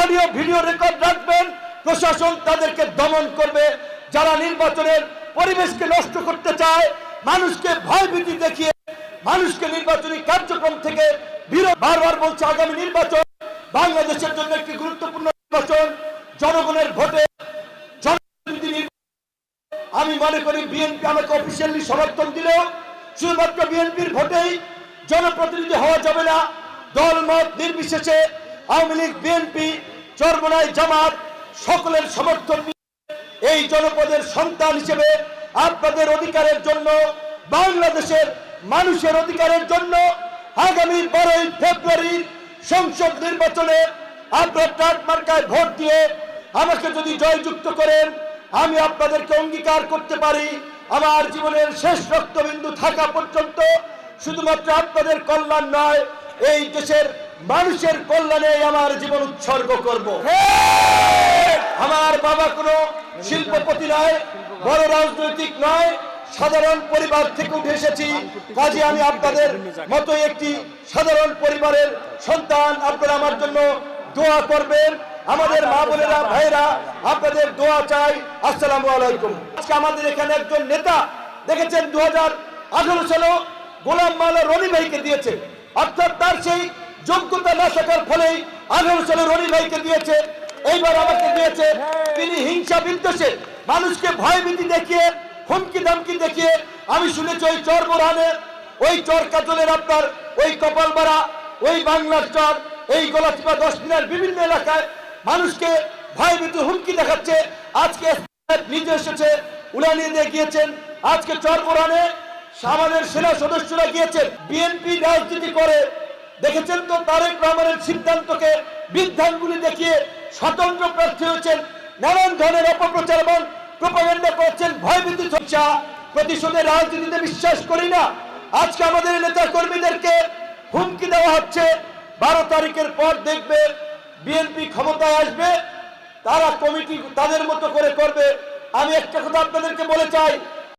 Audio, video record রাখবেন, প্রশাসন তাদেরকে দমন করবে। যারা নির্বাচনের পরিবেশকে নষ্ট করতে চায়, মানুষকে ভয়ভীতি দেখিয়ে মানুষকে নির্বাচনী কার্যক্রম থেকে বিরোধ বারবার বলছে আগামী নির্বাচন বাংলাদেশের জন্য একটি গুরুত্বপূর্ণ নির্বাচন। জনগণের ভোটে আমি মনে করি বিএনপি আমাকে অফিসিয়ালি সমর্থন দিলেও শুধুমাত্র বিএনপির ভোটেই জনপ্রতিনিধি হওয়া যাবে না। দল মত নির্বিশেষে আওয়ামী লীগ, বিএনপি, চরমনাই জামাত সকলের সমর্থন এই জনপদের সন্তান হিসেবে আপনাদের অধিকারের জন্য, বাংলাদেশের মানুষের অধিকারের জন্য আগামী বারোই ফেব্রুয়ারি সংসদ নির্বাচনে আপনার ট্রাক মার্কায় ভোট দিয়ে আমাকে যদি জয়যুক্ত করেন, আমি আপনাদেরকে অঙ্গীকার করতে পারি। আমার জীবনের শেষ রক্তবিন্দু থাকা পর্যন্ত শুধুমাত্র আপনাদের কল্যাণ নয়, এই দেশের মানুষের কল্যাণে আমার জীবন উৎসর্গ করব। আমার বাবা কোনো শিল্পপতি নয় বড় রাজনৈতিক নয় সাধারণ পরিবার থেকে উঠে এসেছি। কাজে আমি আপনাদের মতো একটি সাধারণ পরিবারের সন্তান। আপনারা আমার জন্য দোয়া করবেন। আমাদের মা বোনেরা ভাইরা আপনাদের দোয়া চাই। আসসালামু আলাইকুম। আজকে আমাদের এখানে একজন নেতা দেখেছেন দু হাজার আঠারো সালে গোলাম মালা রনি ভাইকে দিয়েছে। অর্থাৎ তার সেই যোগ্যতা না থাকার ফলেই আঠারো সালে রনি ভাইকে দিয়েছে, এইবার আমাকে দিয়েছে। তিনি হিংসা বিদ্বেষে মানুষকে ভয় ভয়ভীতি দেখিয়ে, হুমকি দামকি দেখিয়ে, আমি শুনেছি ওই চর বোরহানে ওই চর কাজলের আপনার, ওই কপাল কপালবাড়া ওই বাংলার চর, এই গলাচিপা দশ দিনের বিভিন্ন এলাকায় মানুষকে ভয় ভয়ভীতি হুমকি দেখাচ্ছে। আজকে নিজে এসেছে উলানিয়ে দিয়ে গিয়েছেন। আজকে চর বোরহানে আমাদের সেনা সদস্যরা গিয়েছেন। বিএনপি রাজনীতি করে দেখেছেন তো তারেক রহমানের সিদ্ধান্তকে? বিধানগুলি দেখিয়ে স্বতন্ত্র প্রার্থী হয়েছেন নানান ধরনের অপপ্রচার এবং প্রপাগান্ডা করছেন। ভয়ভীতি চর্চা প্রতিশোধের রাজনীতিতে বিশ্বাস করি না। আজকে আমাদের নেতা কর্মীদেরকে হুমকি দেওয়া হচ্ছে। বারো তারিখের পর দেখবে বিএনপি ক্ষমতায় আসবে। তারা কমিটি তাদের মতো করে করবে। আমি একটা কথা আপনাদেরকে বলে চাই